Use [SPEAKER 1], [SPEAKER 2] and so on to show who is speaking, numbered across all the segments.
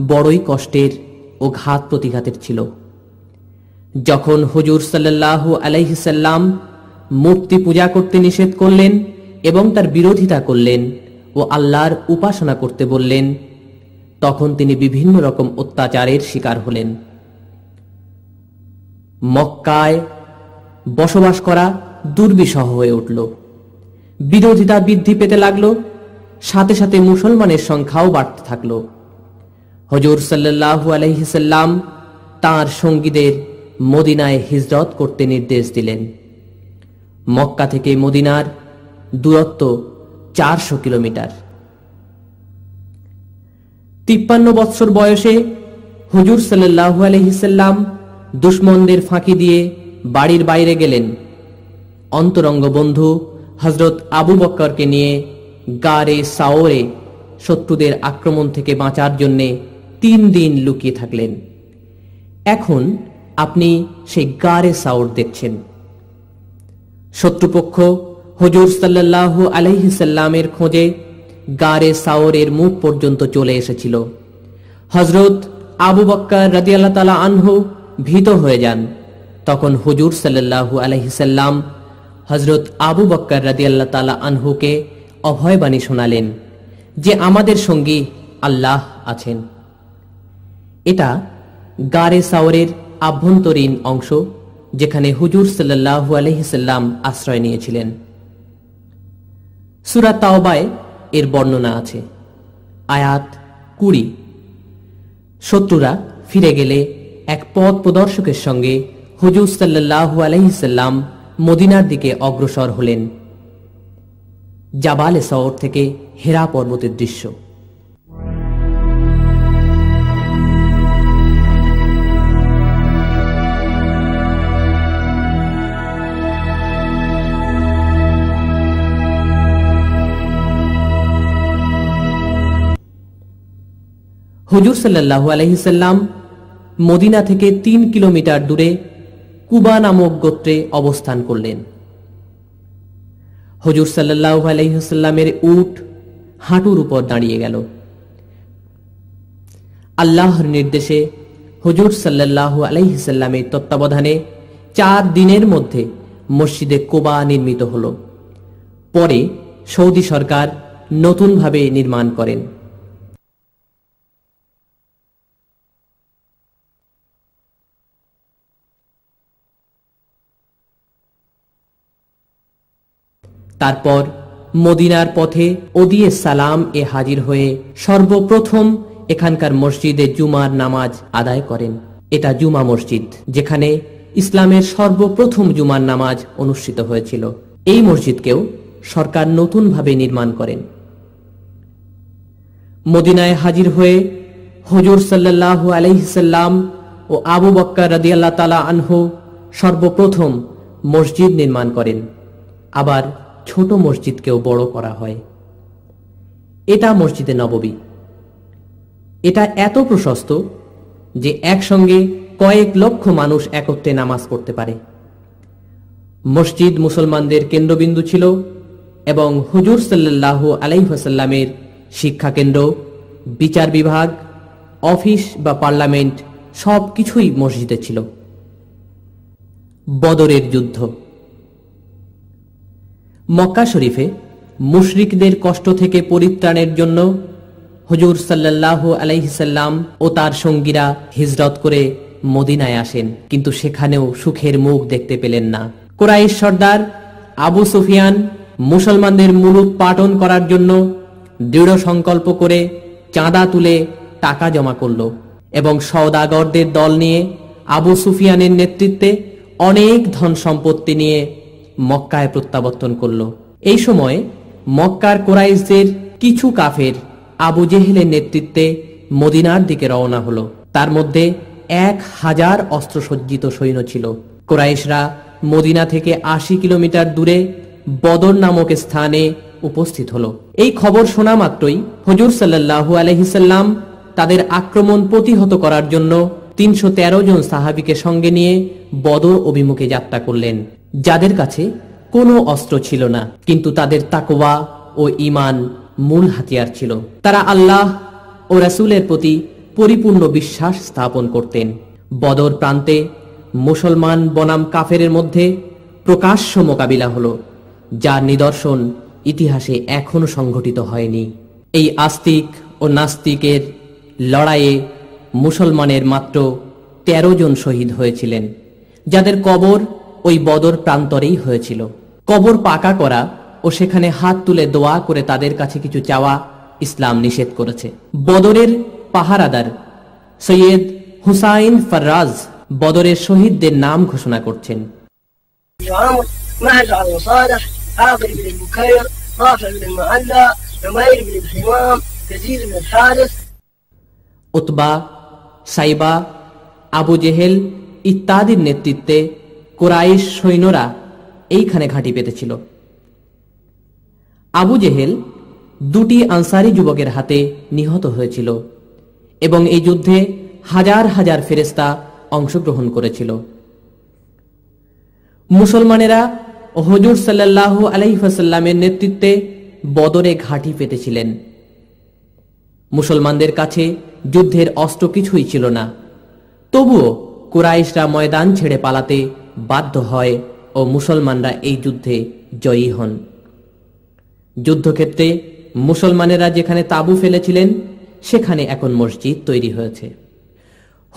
[SPEAKER 1] বড়ই কষ্টের ও ঘাত প্রতিঘাতের ছিল। যখন হুজুর সাল্লাহ আলাইহিসাল্লাম মূর্তি পূজা করতে নিষেধ করলেন এবং তার বিরোধিতা করলেন ও আল্লাহর উপাসনা করতে বললেন, তখন তিনি বিভিন্ন রকম অত্যাচারের শিকার হলেন। মক্কায় বসবাস করা দুর্বিষহ হয়ে উঠল। বিরোধিতা বৃদ্ধি পেতে লাগল, সাথে সাথে মুসলমানের সংখ্যাও বাড়তে থাকল। হজুর সাল্লাহ আলহিসাল্লাম তাঁর সঙ্গীদের মদিনায় হিজরত করতে নির্দেশ দিলেন। মক্কা থেকে মদিনার দূরত্ব চারশো কিলোমিটার। তিপ্পান্ন বৎসর বয়সে হুজুর সাল্লাহ আলহিসাল্লাম দুশ্মনদের ফাঁকি দিয়ে বাড়ির বাইরে গেলেন। অন্তরঙ্গ বন্ধু হজরত আবু বক্করকে নিয়ে গারে সাওরে শত্রুদের আক্রমণ থেকে বাঁচার জন্যে তিন দিন লুকিয়ে থাকলেন। এখন আপনি সেই গারে সাওর দেখছেন। শত্রুপক্ষ হজুর সাল্লাহ আলহিসাল্লামের খোঁজে গারে সাওরের মুখ পর্যন্ত চলে এসেছিল। হজরত আবু বক্কর রাদিয়াল্লাহ তালা আনহু ভীত হয়ে যান। তখন হুজুর সাল্লাহু আলহিসাল্লাম হজরত আবু বক্কর রাদিয়াল্লাহ তালা আনহুকে অভয়বাণী শোনালেন যে আমাদের সঙ্গী আল্লাহ আছেন। এটা গারে সাওরের আভ্যন্তরীণ অংশ, যেখানে হুজুর সাল্লাহু আলহিসাল্লাম আশ্রয় নিয়েছিলেন। সুরা তাওবায় এর বর্ণনা আছে। আয়াত কুড়ি। শত্রুরা ফিরে গেলে এক পথ প্রদর্শকের সঙ্গে হুজুর সাল্লাহ আলহিসাল্লাম মদিনার দিকে অগ্রসর হলেন। জাবালে শহর থেকে হেরা পর্বতের দৃশ্য। হুজুর সাল্লাহ আলহিসাল্লাম মদিনা থেকে তিন কিলোমিটার দূরে কুবা নামক গোত্রে অবস্থান করলেন। হজুর সাল্লাহ আলহিহাল্লামের উট হাঁটুর উপর দাঁড়িয়ে গেল। আল্লাহর নির্দেশে হজুর সাল্লাহ আলহিসাল্লামের তত্ত্বাবধানে চার দিনের মধ্যে মসজিদে কোবা নির্মিত হল। পরে সৌদি সরকার নতুনভাবে নির্মাণ করেন। তারপর মদিনার পথে ওদিয়ে সালাম এ হাজির হয়ে সর্বপ্রথম এখানকার মসজিদে জুমার নামাজ আদায় করেন। এটা জুমা মসজিদ, যেখানে ইসলামের সর্বপ্রথম জুমার নামাজ অনুষ্ঠিত হয়েছিল। এই মসজিদকেও সরকার নতুনভাবে নির্মাণ করেন। মদিনায় হাজির হয়ে হজুর সাল্লাহ আলহিসাল্লাম ও আবু বক্কর রাদিয়াল্লাহ তালা আনহু সর্বপ্রথম মসজিদ নির্মাণ করেন। আবার ছোট মসজিদকেও বড় করা হয়। এটা মসজিদে নববী। এটা এত প্রশস্ত যে একসঙ্গে কয়েক লক্ষ মানুষ একত্রে নামাজ পড়তে পারে। মসজিদ মুসলমানদের কেন্দ্রবিন্দু ছিল এবং হুজুর সাল্লাহ আলাইহাসাল্লামের শিক্ষা কেন্দ্র, বিচার বিভাগ, অফিস বা পার্লামেন্ট সব কিছুই মসজিদে ছিল। বদরের যুদ্ধ। মক্কা শরীফে মুশরিকদের কষ্ট থেকে পরিত্রাণের জন্য হজুর সাল্লাহ আলাইসাল্লাম ও তার সঙ্গীরা হিজরত করে মদিনায় আসেন, কিন্তু সেখানেও সুখের মুখ দেখতে পেলেন না। কোরাইশ সর্দার আবু সুফিয়ান মুসলমানদের মুলুক পাটন করার জন্য দৃঢ় সংকল্প করে চাঁদা তুলে টাকা জমা করল এবং সওদাগরদের দল নিয়ে আবু সুফিয়ানের নেতৃত্বে অনেক ধন সম্পত্তি নিয়ে মক্কায় প্রত্যাবর্তন করল। এই সময় মক্কার কোরাইশদের কিছু কাফের আবু জেহেলের নেতৃত্বে মদিনার দিকে রওনা হলো। তার মধ্যে এক হাজার অস্ত্রসজ্জিত সৈন্য ছিল। কোরাইশরা মদিনা থেকে আশি কিলোমিটার দূরে বদর নামক স্থানে উপস্থিত হলো। এই খবর শোনা মাত্রই হজুর সাল্লাহু আলহিসাল্লাম তাদের আক্রমণ প্রতিহত করার জন্য তিনশো তেরো জন সাহাবিকে সঙ্গে নিয়ে বদর অভিমুখে যাত্রা করলেন। যাদের কাছে কোনো অস্ত্র ছিল না, কিন্তু তাদের তাকওয়া ও ইমান মূল হাতিয়ার ছিল। তারা আল্লাহ ও রাসূলের প্রতি পরিপূর্ণ বিশ্বাস স্থাপন করতেন। বদর প্রান্তে মুসলমান বনাম কাফেরের মধ্যে প্রকাশ্য মোকাবিলা হলো যার নিদর্শন ইতিহাসে এখনও সংঘটিত হয়নি। এই আস্তিক ও নাস্তিকের লড়াইয়ে মুসলমানের মাত্র তেরো জন শহীদ হয়েছিলেন, যাদের কবর ওই বদর প্রান্তরেই হয়েছিল। কবর পাকা করা ও সেখানে হাত তুলে দোয়া করে তাদের কাছে কিছু চাওয়া ইসলাম নিষেধ করেছে। বদরের পাহারাদার সৈয়দ হুসাইন ফর্রাজ বদরের শহীদদের নাম ঘোষণা করছেন। উতবা, সাইবা, আবু জেহেল ইত্যাদির নেতৃত্বে কোরাইশ সৈন্যরা এইখানে ঘাঁটি পেতেছিল। আবু জেহেল দুটি আনসারি যুবকের হাতে নিহত হয়েছিল এবং এই যুদ্ধে হাজার হাজার ফেরেস্তা অংশগ্রহণ করেছিল। মুসলমানেরা হজুর সাল্লাহ আলাইসাল্লামের নেতৃত্বে বদরে ঘাঁটি পেতেছিলেন। মুসলমানদের কাছে যুদ্ধের অস্ত্র কিছুই ছিল না। তবুও কুরাইশরা ময়দান ছেড়ে পালাতে বাধ্য হয় ও মুসলমানরা এই যুদ্ধে জয়ী হন। যুদ্ধক্ষেত্রে মুসলমানেরা যেখানে তাঁবু ফেলেছিলেন, সেখানে এখন মসজিদ তৈরি হয়েছে।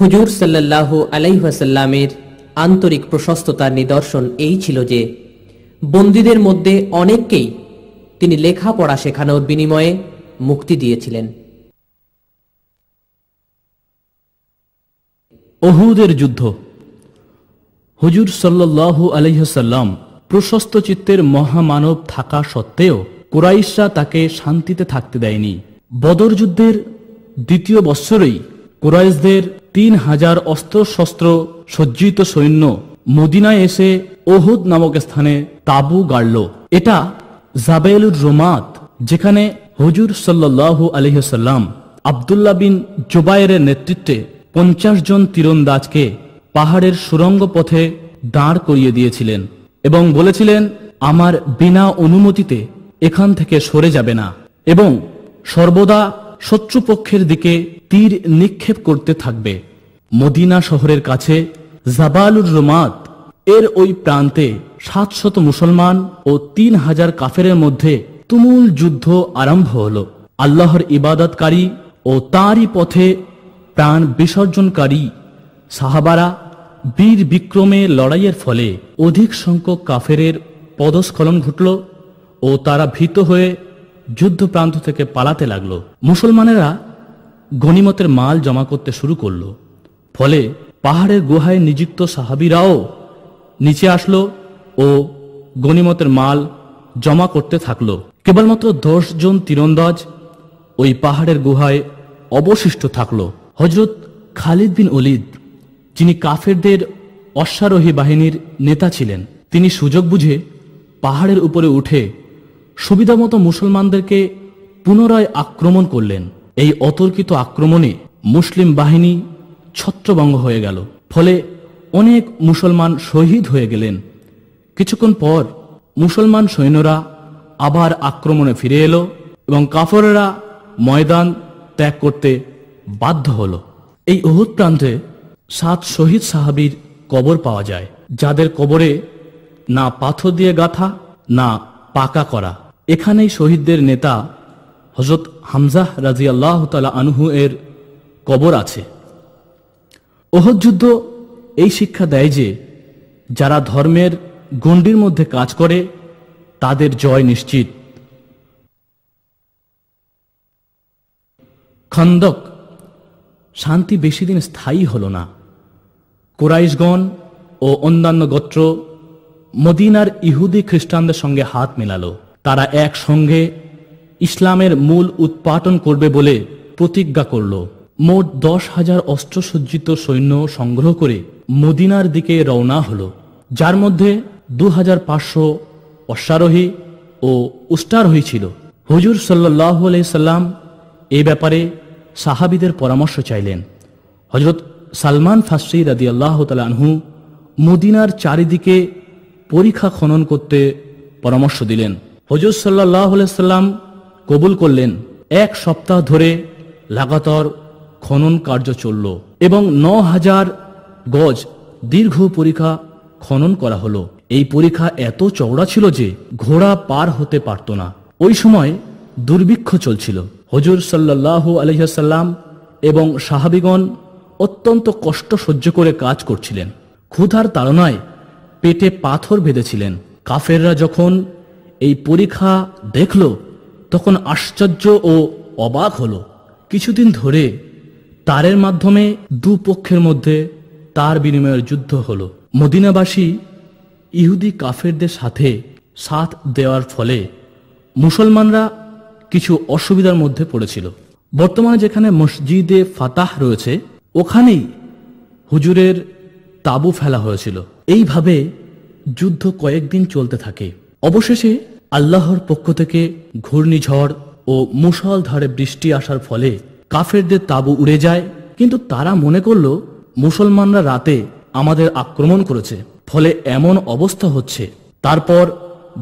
[SPEAKER 1] হুজুর সাল্লাহ আলাইহাসাল্লামের আন্তরিক প্রশস্ততার নিদর্শন এই ছিল যে, বন্দীদের মধ্যে অনেককেই তিনি লেখাপড়া শেখানোর বিনিময়ে মুক্তি দিয়েছিলেন।
[SPEAKER 2] অহুদের যুদ্ধ হুজুর সাল্লাল্লাহু আলহ্লাম প্রশস্ত চিত্তের মহামানব থাকা সত্ত্বেও কুরাইশরা তাকে শান্তিতে থাকতে দেয়নি। বদর যুদ্ধের দ্বিতীয় বৎসরেই কোরাইশদের তিন হাজার অস্ত্রশস্ত্র সজ্জিত সৈন্য মদিনায় এসে ওহুদ নামক স্থানে তাবু গাড়ল। এটা জাবেলুর রোমাত, যেখানে হুজুর সাল্লাল্লাহু আলহ্লাম আবদুল্লাহ বিন জুবায়ের নেতৃত্বে পঞ্চাশ জন তীরন্দাজকে পাহাড়ের সুরঙ্গ পথে দাঁড় করিয়ে দিয়েছিলেন এবং বলেছিলেন, আমার বিনা অনুমতিতে এখান থেকে সরে যাবে না। এবং সর্বদা শত্রুপক্ষের দিকে তীর নিক্ষেপ করতে থাকবে। মদিনা শহরের কাছে জাবালুর রোমাত, এর ওই প্রান্তে সাতশত মুসলমান ও তিন হাজার কাফেরের মধ্যে তুমুল যুদ্ধ আরম্ভ হল। আল্লাহর ইবাদতকারী ও তারই পথে প্রাণ বিসর্জনকারী সাহাবারা বীর বিক্রমে লড়াইয়ের ফলে অধিক সংখ্যক কাফেরের পদস্খলন ঘটল ও তারা ভীত হয়ে যুদ্ধপ্রান্ত থেকে পালাতে লাগল। মুসলমানেরা গনিমতের মাল জমা করতে শুরু করল। ফলে পাহাড়ের গুহায় নিযুক্ত সাহাবিরাও নিচে আসলো ও গনিমতের মাল জমা করতে থাকল। কেবলমাত্র জন তীরন্দাজ ওই পাহাড়ের গুহায় অবশিষ্ট থাকল। হজরত খালিদ বিন অলিদ যিনি কাফেরদের অশ্বারোহী বাহিনীর নেতা ছিলেন, তিনি সুযোগ বুঝে পাহাড়ের উপরে উঠে সুবিধামতো মুসলমানদেরকে পুনরায় আক্রমণ করলেন। এই অতর্কিত আক্রমণে মুসলিম বাহিনী ছত্রভঙ্গ হয়ে গেল। ফলে অনেক মুসলমান শহীদ হয়ে গেলেন। কিছুক্ষণ পর মুসলমান সৈন্যরা আবার আক্রমণে ফিরে এলো এবং কাফরেরা ময়দান ত্যাগ করতে বাধ্য হলো। এই অহুদ প্রান্তে সাত শহীদ সাহাবির কবর পাওয়া যায়, যাদের কবরে না পাথর দিয়ে গাথা, না পাকা করা। এখানেই শহীদদের নেতা হজরত হামজাহ রাজি আল্লাহ তালা আনহু এর কবর আছে। ওহদ যুদ্ধ এই শিক্ষা দেয় যে, যারা ধর্মের গণ্ডির মধ্যে কাজ করে, তাদের জয় নিশ্চিত। খন্দক, শান্তি বেশি দিন স্থায়ী হল না। কোরাইশগণ ও অন্যান্য গোত্র মদিনার ইহুদি খ্রিস্টানদের সঙ্গে হাত মেলালো। তারা একসঙ্গে ইসলামের মূল উৎপাটন করবে বলে প্রতিজ্ঞা করল। মোট দশ হাজার অস্ত্রসজ্জিত সৈন্য সংগ্রহ করে মদিনার দিকে রওনা হল, যার মধ্যে দু হাজার পাঁচশো অশ্বারোহী ও উষ্টারোহী ছিল। হুজুর সাল্লাহ সাল্লাম এ ব্যাপারে সাহাবিদের পরামর্শ চাইলেন। হজরত সালমান ফাসি রাদি আল্লাহ আনহু মদিনার চারিদিকে পরীক্ষা খনন করতে পরামর্শ দিলেন। হজরত সাল্লাহ সাল্লাম কবুল করলেন। এক সপ্তাহ ধরে লাগাতার খনন কার্য চলল এবং ন হাজার গজ দীর্ঘ পরীক্ষা খনন করা হলো। এই পরীক্ষা এত চওড়া ছিল যে ঘোড়া পার হতে পারত না। ওই সময় দুর্ভিক্ষ চলছিল। হজুর সাল্লাহ আলহাসাল্লাম এবং সাহাবিগণ অত্যন্ত কষ্ট সহ্য করে কাজ করছিলেন। ক্ষুধার তাড়নায় পেটে পাথর বেঁধেছিলেন। কাফেররা যখন এই পরীক্ষা দেখল, তখন আশ্চর্য ও অবাক হল। কিছুদিন ধরে তারের মাধ্যমে দুপক্ষের মধ্যে তার বিনিময়ের যুদ্ধ হল। মদিনাবাসী ইহুদি কাফেরদের সাথে সাথ দেওয়ার ফলে মুসলমানরা কিছু অসুবিধার মধ্যে পড়েছিল। বর্তমানে যেখানে মসজিদে ফাতাহ রয়েছে ওখানেই হুজুরের তাবু ফেলা হয়েছিল। এইভাবে যুদ্ধ কয়েকদিন চলতে থাকে। অবশেষে আল্লাহর পক্ষ থেকে ঘূর্ণিঝড় ও মুসলধারে বৃষ্টি আসার ফলে কাফেরদের তাবু উড়ে যায়। কিন্তু তারা মনে করল, মুসলমানরা রাতে আমাদের আক্রমণ করেছে। ফলে এমন অবস্থা হচ্ছে। তারপর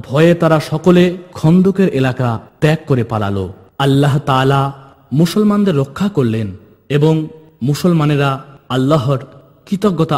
[SPEAKER 2] ভয়ে তারা সকলে খন্দকের এলাকা ত্যাগ করে পালালো। আল্লাহ তাআলা মুসলমানদের রক্ষা করলেন এবং মুসলমানেরা আল্লাহর কৃতজ্ঞতা